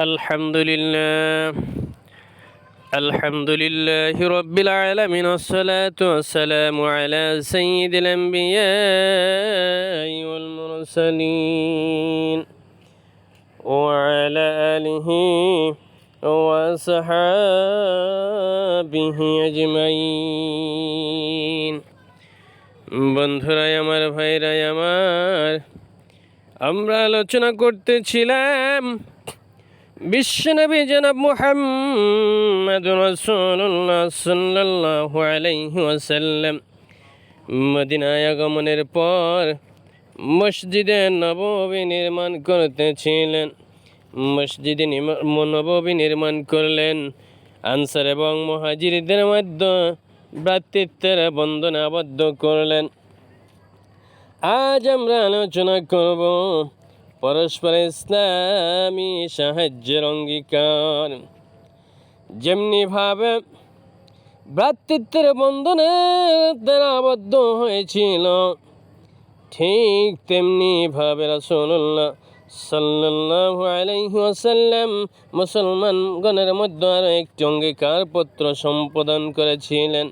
الحمد لله الحمد لله رب العالمين والصلاة والسلام على سيد الأنبياء والمرسلين وعلى آله وصحابه أجمعين বন্ধুরাই আমার ভাইরাই আমার আমরা আলোচনা করতেছিলাম বিশ্বনবী জনাব মুহাম্মদ রাসূলুল্লাহ সাল্লাল্লাহু আলাইহি ওয়াসাল্লাম মদিনায় আগমনের পর মসজিদে নববী নির্মাণ করতেছিলেন। মসজিদে নববী নির্মাণ করলেন। আনসার এবং মহাজিরদের মধ্যে ভ্রাতৃত্বের বন্ধনে আবদ্ধ করলেন। আজ আমরা আলোচনা করব পরস্পর ইসলামী সাহায্যের অঙ্গীকার। যেমনিভাবে ভ্রাতৃত্বের বন্ধনে তারা আবদ্ধ হয়েছিল, ঠিক তেমনিভাবে রাসূলুল্লাহ সাল্লাল্লাহু আলাইহি ওয়াসাল্লাম মুসলমানগণের মধ্যে আরও একটি অঙ্গীকার পত্র সম্পাদন করেছিলেন,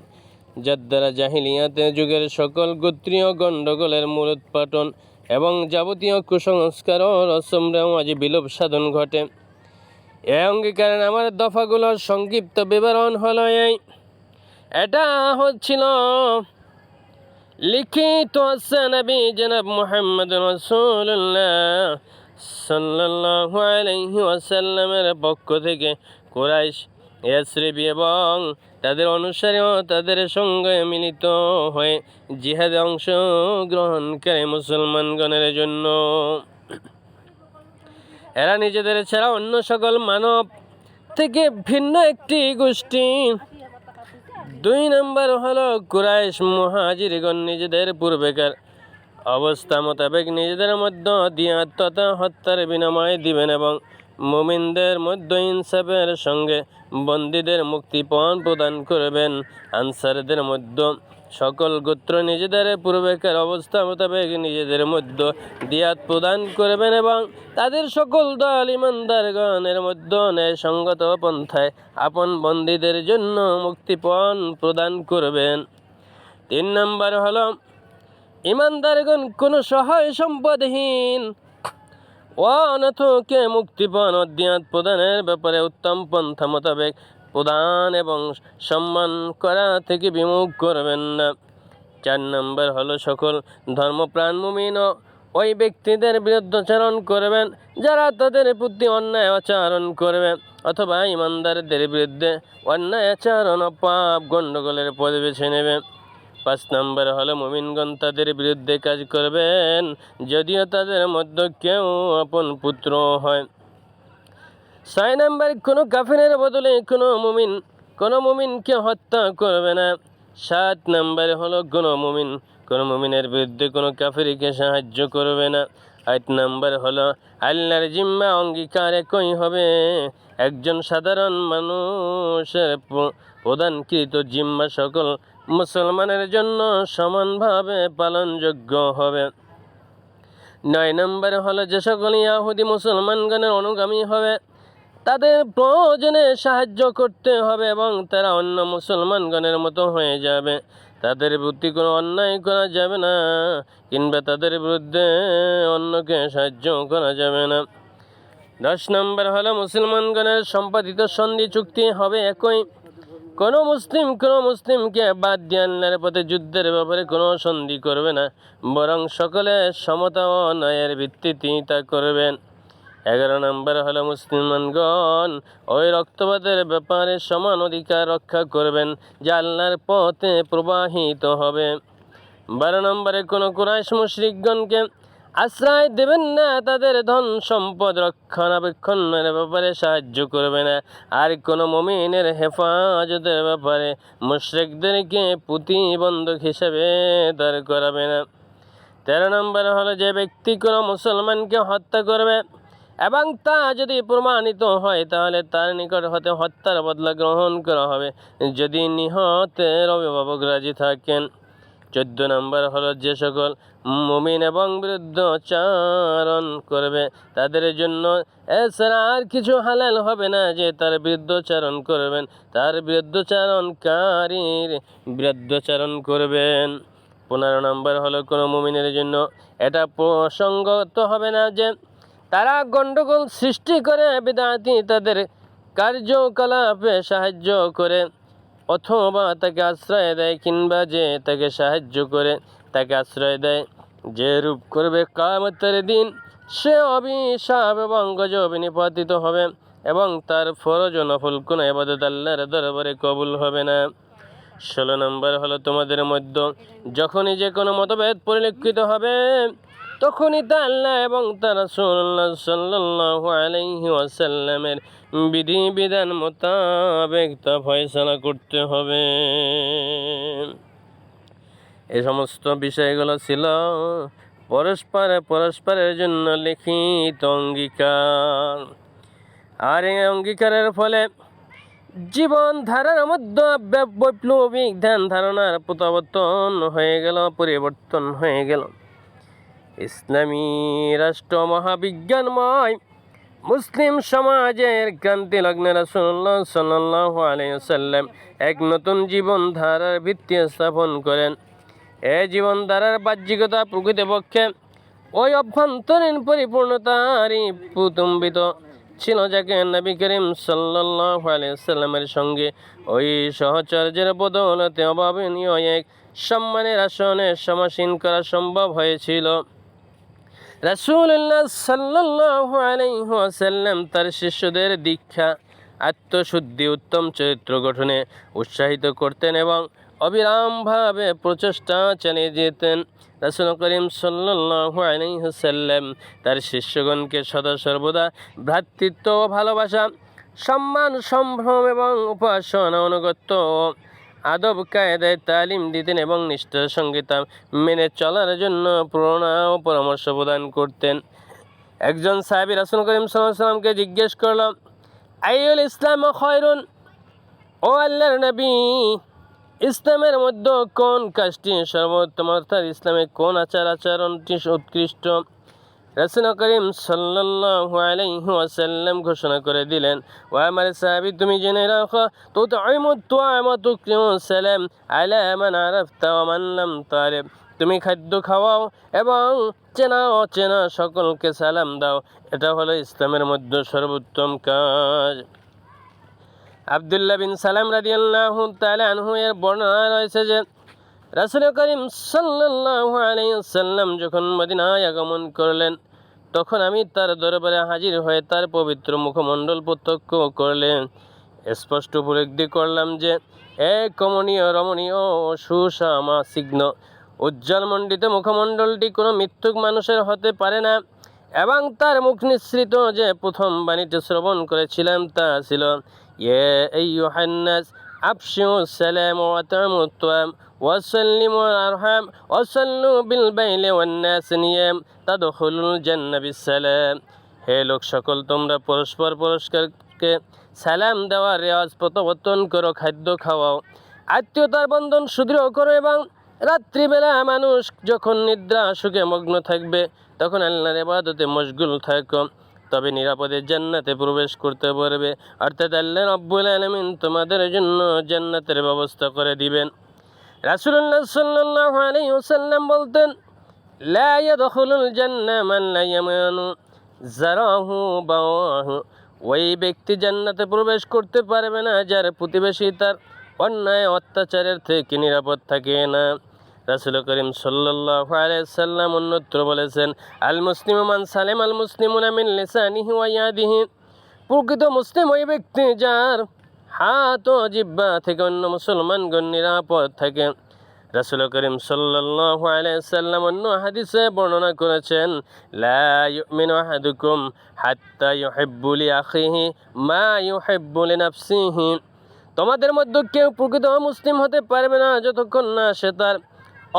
যার দ্বারা জাহিলিয়াতের যুগের সকল গোত্রীয় গণ্ডগোলের মূলোৎপাটন এবং যাবতীয় কুসংস্কার ও রসম আজ বিলোপ সাধন ঘটে। এ অঙ্গীকারের আমার দফাগুলোর সংক্ষিপ্ত বিবরণ হলো এই। এটা হচ্ছিল, লিখিত নবী জনাব মুহাম্মদ রাসূলুল্লাহ সাল্লাল্লাহু আলাইহি ওয়াসাল্লামের পক্ষ থেকে কুরাইশ, ইয়াসরিবি এবং তাদের অনুসারী তাদের সঙ্গে মিলিত হয়ে জিহাদে অংশগ্রহণকারী মুসলমানগণের জন্য। এরা নিজেদের ছাড়া অন্য সকল মানব থেকে ভিন্ন একটি গোষ্ঠী। দুই নম্বর হলো কুরাইশ মুহাজিরগণ নিজেদের পূর্বেকার অবস্থা মোতাবেক নিজেদের মধ্যে দিয়াত তথা হত্যার বিনিময় দিবেন এবং মুমিনদের মধ্যে ইনসাফের সঙ্গে বন্দীদের মুক্তিপণ প্রদান করবেন। আনসারদের মধ্যে সকল গোত্র নিজেদের পূর্বেকার অবস্থা মোতাবেক নিজেদের মধ্যে দিয়াত প্রদান করবেন এবং তাদের সকল দল ইমানদারগণের মধ্যে ন্যায় সঙ্গত পন্থায় আপন বন্দীদের জন্য মুক্তিপণ প্রদান করবেন। তিন নম্বর হলো, ইমানদারগণ কোনো সহায় সম্পদহীন অনাথকে মুক্তিপণ অধ্যাত প্রদানের ব্যাপারে উত্তম পন্থা মোতাবেক প্রদান এবং সম্মান করা থেকে বিমুখ করবেন না। চার নম্বর হলো সকল ধর্মপ্রাণ মুমিন ওই ব্যক্তিদের বিরুদ্ধাচরণ করবেন যারা তাদের প্রতি অন্যায় আচরণ করবে অথবা ইমানদারদের বিরুদ্ধে অন্যায় আচরণ ও পাপ গণ্ডগোলের পদ বেছে নেবে পাঁচ নম্বর হলো, মুমিনগণ তাদের বিরুদ্ধে কাজ করবেন, যদিও তাদের মধ্যে কেউ আপন পুত্র হয়। ছয় নম্বর, কোনো কাফিনের বদলে কোনো মুমিন, কোনো মুমিনকে হত্যা করবে না। সাত নম্বর হলো, কোনো মুমিন, কোনো মুমিনের বিরুদ্ধে কোনো কাফিরকে সাহায্য করবে না। আট নম্বর হলো, আল্লাহর জিম্মা অঙ্গীকার একই হবে? একজন সাধারণ মানুষের প- প্রদানকৃত জিম্মা সকল মুসলমানের জন্য সমানভাবে পালনযোগ্য হবে। নয় নম্বর হলো যে সকল ইয়াহুদি মুসলমানগণের অনুগামী হবে, তাদের প্রয়োজনে সাহায্য করতে হবে এবং তারা অন্য মুসলমানগণের মতো হয়ে যাবে। তাদের প্রতি কোনো অন্যায় করা যাবে না, কিংবা তাদের বিরুদ্ধে অন্যকে সাহায্য করা যাবে না। দশ নম্বর হলো মুসলমানগণের সম্পাদিত সন্ধি চুক্তি হবে একই। কোনো মুসলিম, কোনো মুসলিমকে বাদ দিয়ে আল্লাহর পথে যুদ্ধের ব্যাপারে কোনো সন্ধি করবে না। বরং সকলে সমতা ও ন্যায়ের ভিত্তিতে তা করবেন। এগারো নম্বর হলো মুসলমানগণ ওই রক্তপাতের ব্যাপারে সমান অধিকার রক্ষা করবেন, যা আল্লাহর পথে প্রবাহিত হবে। বারো নম্বরে কোনো কুরাইশ মুশরিকগণকে আশ্রয় দেবেন না, তাদের ধন সম্পদ রক্ষণাবেক্ষণের ব্যাপারে সাহায্য করবে না। আর কোনো মমিনের হেফাজতের ব্যাপারে মুশরিকদেরকে প্রতিবন্ধক হিসেবে দাঁড় করাবে না। তেরো নম্বর হলো যে ব্যক্তি কোনো মুসলমানকে হত্যা করবে এবং তা যদি প্রমাণিত হয়, তাহলে তার নিকট হতে হত্যার বদলা গ্রহণ করা হবে। যদি নিহতের অভিভাবক রাজি থাকেন। চোদ্দ নম্বর হলো যে সকল মুমিন এবং বিরুদ্ধচারণ করবে, তাদের জন্য এছাড়া আর কিছু হালাল হবে না যে তার বিরুদ্ধচারণ করবেন। তার বিরুদ্ধচারণকারীর বিরুদ্ধচারণ করবেন। পনেরো নম্বর হলো কোনো মুমিনের জন্য এটা প্রসঙ্গত হবে না যে তারা গণ্ডগোল সৃষ্টি করে বিদাতি তাদের কার্যকলাপে সাহায্য করে। অথবা তাকে আশ্রয় দেয় কিংবা যে তাকে সাহায্য করে, তাকে আশ্রয় দেয়। যে রূপ করবে কামতের দিন, সে অভিশাপ এবং গজবে নিপাতিত হবে এবং তার ফরজ নফল কোনো আল্লাহর দরবারে কবুল হবে না। ষোলো নম্বর হলো তোমাদের মধ্যে, যখনই যে কোনো মতভেদ পরিলক্ষিত হবে তখনই তা আল্লাহ এবং তার রাসূলুল্লাহ সাল্লাল্লাহু আলাইহি ওয়াসাল্লামের বিধি বিধান মোতাবেক তা ফয়সালা করতে হবে। এই সমস্ত বিষয়গুলো ছিল পরস্পর পরস্পরের জন্য লিখিত অঙ্গীকার। আর এই অঙ্গীকারের ফলে জীবন ধারার মধ্যে বৈপ্লবিক ধ্যান ধারণার প্রত্যাবর্তন হয়ে গেল, পরিবর্তন হয়ে গেল। ইসলামী রাষ্ট্র মহাবিজ্ঞানময় মুসলিম সমাজের ক্রান্তি লগ্নে রাসুল্লাহ সাল্লাহ আলাইসাল্লাম এক নতুন জীবন ধারার ভিত্তি স্থাপন করেন। এ জীবন ধারার বাহ্যিকতা প্রকৃতপক্ষে ওই অভ্যন্তরীণ পরিপূর্ণতারই পুতুম্বিত ছিল যাকে নবী করিম সাল্লাহ আলাইসাল্লামের সঙ্গে ওই সহচর্যের বদৌলতে অভাবনীয় এক সম্মানের আসনে সমাসীন করা সম্ভব হয়েছিল। রাসূলুল্লাহ সাল্লাল্লাহু আলাইহি ওয়াসাল্লাম তার শিষ্যদের দীক্ষা, আত্মশুদ্ধি, উত্তম চরিত্র গঠনে উৎসাহিত করতেন এবং অবিরামভাবে প্রচেষ্টা চালিয়ে যেতেন। রাসূল করিম সাল্লাল্লাহু আলাইহি ওয়াসাল্লাম তার শিষ্যগণকে সদা সর্বদা ভ্রাতৃত্ব ও ভালোবাসা, সম্মান, সম্ভ্রম এবং উপাসনা অনুগত্য আদব, কায়দায় তালিম, দিতেন এবং নিষ্ঠার সঙ্গে তা মেনে চলার জন্য প্রেরণা ও পরামর্শ প্রদান করতেন। একজন সাহাবী রাসূল করিম সাল্লামকে জিজ্ঞেস করলাম আইউল ইসলাম খয়রুন? ও আল্লাহর নবী, ইসলামের মধ্যে কোন কাজটি সর্বোত্তম? অর্থাৎ ইসলামে কোন আচার আচরণটি উৎকৃষ্ট? রাসূল করিম সাল্লাল্লাহু ওয়াসাল্লাম ঘোষণা করে দিলেন, ও আমার সাহাবী, তুমি জেনে রাখো তো তাইমু তুআমা তুকরিমু সালাম আলা মান আরাফতা ওয়া মান লাম তুমি খাদ্য খাওয়াও এবং চেনা অচেনা সকলকে সালাম দাও এটা হলো ইসলামের মধ্যে সর্বোত্তম কাজ আবদুল্লাহ বিন সালাম রাদিয়াল্লাহু তাআলা আনহু এর বর্ণনা রয়েছে যে রাসূল করিম সাল্লাল্লাহু আলাইহি সাল্লাম যখন মদিনায় আগমন করলেন তখন আমি তার দরবারে হাজির হয়ে তার পবিত্র মুখমণ্ডল প্রত্যক্ষ করলেন। স্পষ্ট উপলব্ধি করলাম যে এক কমনীয়, রমণীয় সুষামা সিগ্ন উজ্জ্বলমণ্ডিত মুখমণ্ডলটি কোনো মৃত্যুক মানুষের হতে পারে না এবং তার মুখ নিঃসৃত যে প্রথম বাণীতে শ্রবণ করেছিলাম তা ছিল ইয়ে এই আফসিউ সালাম ওয়াতামুত্তাম وسلموا الأرحام وصلوا بالبيل والناس نيام تدخلوا الجنة بالسلام হে লোক সকল তোমরা পরস্পর পরস্পরকে সালাম দেওয়ার রেওয়াজ প্রত্যাবর্তন করো খাদ্য খাওয়াও আত্মীয়তার বন্ধন সুদৃঢ় করো এবং রাত্রিবেলা মানুষ যখন নিদ্রা সুখে মগ্ন থাকবে তখন আল্লাহর এবাদতে মশগুল থাকো তবে নিরাপদে জান্নাতে প্রবেশ করতে পারবে অর্থাৎ আল্লাহ রব্বুল আলমিন তোমাদের জন্য জান্নাতের ব্যবস্থা করে দিবেন রাসূলুল্লাহ সাল্লাল্লাহু আলাইহি ওয়াসাল্লাম বলতেন ওই ব্যক্তি জান্নাতে প্রবেশ করতে পারবে না, যার প্রতিবেশী তার অন্যায়, অত্যাচারের থেকে নিরাপদ থাকে না। রাসূল করিম সাল্লাল্লাহু আলাইহি সাল্লাম অন্যত্র বলেছেন, আল মুসলিম মান সালেম আল মুসলিম লিসানিহি ওয়া ইয়াদিহি। প্রকৃত মুসলিম ওই ব্যক্তি যার হাত ও জিব্বা থেকে অন্য মুসলমানগণ নিরাপদ থাকে। রাসুল করিম সাল্লাল্লাহু আলাইহি সাল্লাম অন্য হাদিসে বর্ণনা করেছেন, লা ইউমিনু আহাদুকুম হাত্তা ইউহিব্বু লি আখিহি মা ইউহিব্বু লি নাফসিহি তোমাদের মধ্যে কেউ প্রকৃত মুসলিম হতে পারবে না যতক্ষণ না সে তার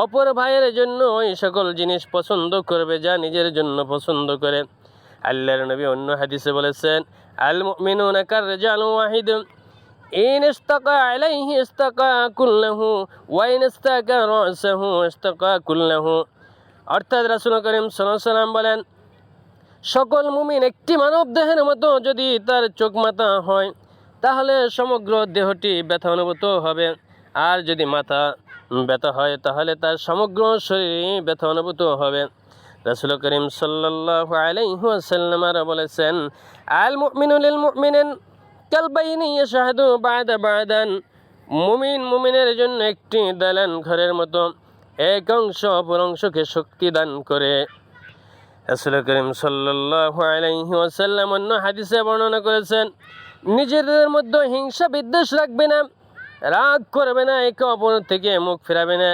অপর ভাইয়ের জন্য ওই সকল জিনিস পছন্দ করবে যা নিজের জন্য পছন্দ করে। আল্লাহর নবী অন্য হাদিসে বলেছেন, আল মুমিনুনা কার রিজালু ওয়াহিদ إن استقى عليه استقى كله وإن استقى رأسه استقى كله অর্থাৎ রাসুল করিম সাল্লাম বলেন সকল মুমিন একটি মানব দেহের মতো যদি তার চোখ মাথা হয় তাহলে সমগ্র দেহটি ব্যথা অনুভূত হবে আর যদি মাথা ব্যথা হয় তাহলে তার সমগ্র শরীরে ব্যথা অনুভূত হবে রাসুল করিম সাল্লাহ আলাইসাল্লাম আরও বলেছেন আল মুমিনুল মুমিনিন কালবাইনি ইয়াশহাদু বাদা বাদান। মুমিন মুমিনের জন্য একটি দালান ঘরের মতো। এক অংশ অপর অংশকে শক্তি দান করে। রাসুল করিম সাল্লাহ আলাইহি ওয়াসাল্লাম অন্য হাদিসে বর্ণনা করেছেন, নিজেদের মধ্যে হিংসা বিদ্বেষ রাখবে না, রাগ করবে না, একে অপর থেকে মুখ ফেরাবে না।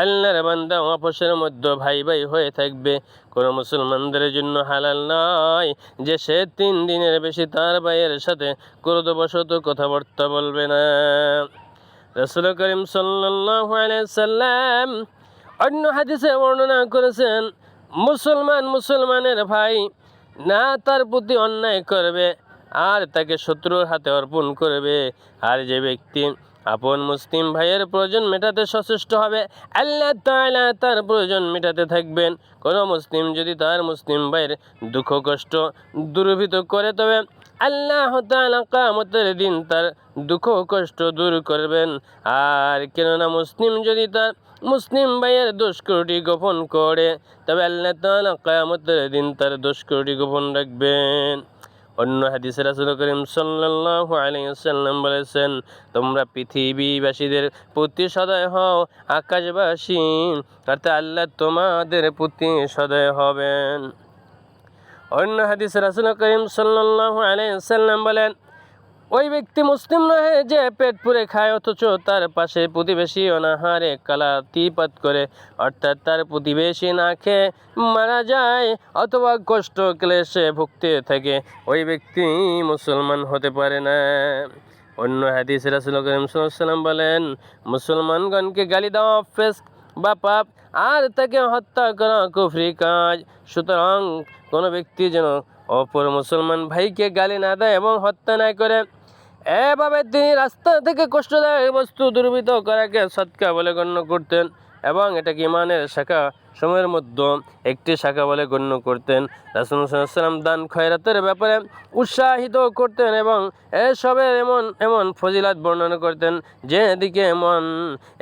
আল্লাহর বান্দা অপসের মধ্যে ভাই ভাই হয়ে থাকবে। কোনো মুসলমানদের জন্য হালাল নয় যে সে তিন দিনের বেশি তার ভাইয়ের সাথে ক্রোধবশত কথাবার্তা বলবে না। রসুল করিম সাল্লাম অন্য হাদিসে বর্ণনা করেছেন, মুসলমান মুসলমানের ভাই না তার প্রতি অন্যায় করবে, আর তাকে শত্রুর হাতে অর্পণ করবে। আর যে ব্যক্তি আপন মুসলিম ভাইয়ের প্রয়োজন মেটাতে সচেষ্ট হবে। আল্লাহ তাআলা তার প্রয়োজন মেটাতে থাকবেন। কোনো মুসলিম যদি তার মুসলিম ভাইয়ের দুঃখ, কষ্ট দুর্ভিত করে, তবে আল্লাহ তাআলা কামতের দিন তার দুঃখ, কষ্ট দূর করবেন। আর কেননা মুসলিম যদি তার মুসলিম ভাইয়ের দুষ্কৃতি গোপন করে, তবে আল্লাহ তাআলা কায়ামতের দিন তার দুষ্কৃতি গোপন রাখবেন। অন্য হাদিসে রাসুল করিম সাল্লাহ আলাইহি ওয়াসাল্লাম বলেছেন, তোমরা পৃথিবীবাসীদের প্রতি সদয় হও, আকাশবাসী, অর্থাৎ আল্লাহ তোমাদের প্রতি সদয় হবেন। অন্য হাদিসে রাসুল করিম সাল্লাহ আলাইহি ওয়াসাল্লাম বলেন ওই ব্যক্তি মুসলিম নহে যে পেট পুরে খায়, অথচ তার পাশে প্রতিবেশী অনাহারে কালাতিপাত করে, অর্থাৎ তার প্রতিবেশী না খেয়ে মারা যায় অথবা কষ্ট ক্লেশে ভুগতে থাকে। ওই ব্যক্তি মুসলমান হতে পারে না। অন্য হাদিস রাসুল করিম সাল্লাম বলেন, মুসলমানগণকে গালি দেওয়া ফেস বা পাপ, আর তাকে হত্যা করা কুফরি কাজ। সুতরাং কোনো ব্যক্তি যেন অপর মুসলমান ভাইকে গালি না দেয় এবং হত্যা না করে এভাবে তিনি রাস্তা থেকে কষ্টদায়ক বস্তু দুর্বৃত করাকে সৎকা বলে গণ্য করতেন এবং এটাকে ইমানের শাখা সময়ের মধ্যে একটি শাখা বলে গণ্য করতেন। রাসুল দান খয়রাতের ব্যাপারে উৎসাহিত করতেন এবং এসবের এমন এমন ফজিলাত বর্ণনা করতেন যে যেদিকে মন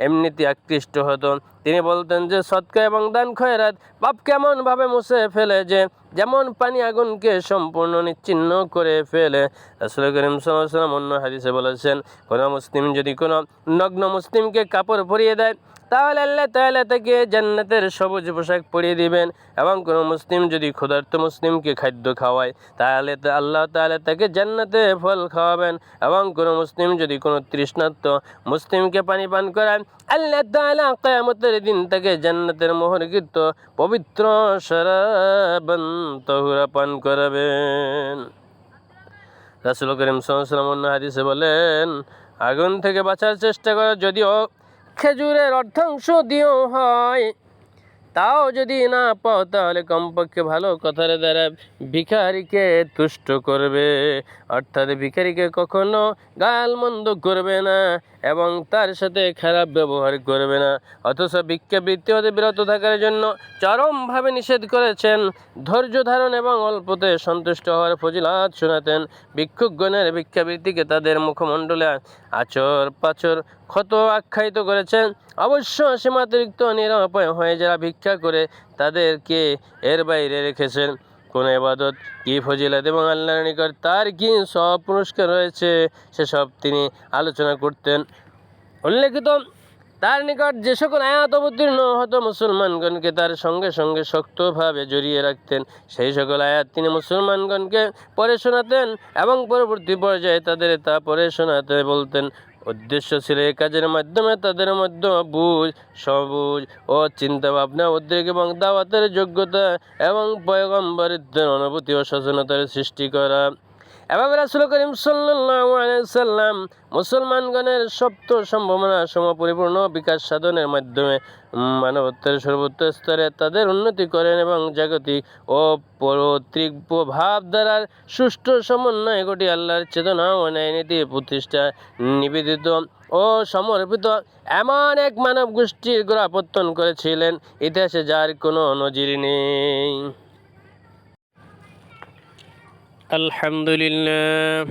এমনিতে আকৃষ্ট হতো। তিনি বলতেন যে, সৎকা এবং দান খয়রাত পাপ কেমনভাবে মুছে ফেলে যে, যেমন পানি আগুনকে সম্পূর্ণ নিচ্ছিন্ন করে ফেলে। রাসুল করিম সাল্লাম অন্য হাদিসে বলেছেন, কোনো মুসলিম যদি কোনো নগ্ন মুসলিমকে কাপড় পরিয়ে দেয়, তাহলে আল্লাহ তাহলে তাকে জান্নাতের সবুজ পোশাক পরিয়ে দিবেন এবং কোনো মুসলিম যদি ক্ষুধার্ত মুসলিমকে খাদ্য খাওয়ায়, তাহলে আল্লাহ তাহলে তাকে জান্নাতে ফল খাওয়াবেন এবং কোনো মুসলিম যদি কোনো তৃষ্ণার্ত মুসলিমকে পানি পান করায়, আল্লাহ তাআলা কিয়ামতের দিন তাকে জান্নাতের মোহরকৃত পবিত্র শরাবান তহুরা পান রাসুল করিম সাল্লাম অন্য হাদিসে বলেন, আগুন থেকে বাঁচার চেষ্টা করা, যদিও খেজুরের অর্ধাংশ দিয়েও হয়, তাও যদি না পাও তাহলে কমপক্ষে ভালো কথার দ্বারা ভিখারিকে তুষ্ট করবে। অর্থাৎ ভিখারিকে কখনো গাল মন্দ করবে না। এবং তার সাথে খারাপ ব্যবহার করবে না। অথচ ভিক্ষাবৃত্তি হতে বিরত থাকার জন্য চরমভাবে নিষেধ করেছেন। ধৈর্য ধারণ এবং অল্পতে সন্তুষ্ট হওয়ার ফজিলাত শোনাতেন ভিক্ষুকগণের ভিক্ষাবৃত্তিকে তাদের মুখমণ্ডলে আচর পাচর ক্ষত আখ্যায়িত করেছেন। অবশ্য সীমাতিরিক্ত নিরাপয় হয়ে যারা ভিক্ষা করে তাদেরকে এর বাইরে রেখেছেন। কোন এবাদত কি ফজিলত এবং আল্লাহর নিকট তার কি সব পুরস্কার রয়েছে, সেসব তিনি আলোচনা করতেন। উল্লেখিত, তার নিকট যে সকল আয়াত অবতীর্ণ হতো মুসলমানগণকে তার সঙ্গে সঙ্গে শক্তভাবে জড়িয়ে রাখতেন। সেই সকল আয়াত তিনি মুসলমানগণকে পড়ে শোনাতেন এবং পরবর্তী পর্যায়ে তাদের তা পড়ে শোনাতে বলতেন। উদ্দেশ্য ছিল এই কাজের মাধ্যমে, তাদের মধ্যে বুঝ সবুজ ও চিন্তা ভাবনা উদ্বেগ এবং দাওয়াতের যোগ্যতা এবং পয়গম্বরিত্বের অনুভূতি ও সচেতনতার সৃষ্টি করা। এভাবে রাসুল করিম সাল্লাম মুসলমানগণের সপ্ত সম্ভাবনা সমপরিপূর্ণ বিকাশ সাধনের মাধ্যমে মানবত্বের সর্বোচ্চ স্তরে তাদের উন্নতি করেন এবং জাগতিক ও পৈতৃক ভাব দ্বারার সুষ্ঠু সমন্বয় ঘটি আল্লাহর চেতনা ও ন্যায় নীতি প্রতিষ্ঠা নিবেদিত ও সমর্পিত এমন এক মানব গোষ্ঠীর গোড়াপত্তন করেছিলেন ইতিহাসে যার কোনো নজির নেই। الحمد لله.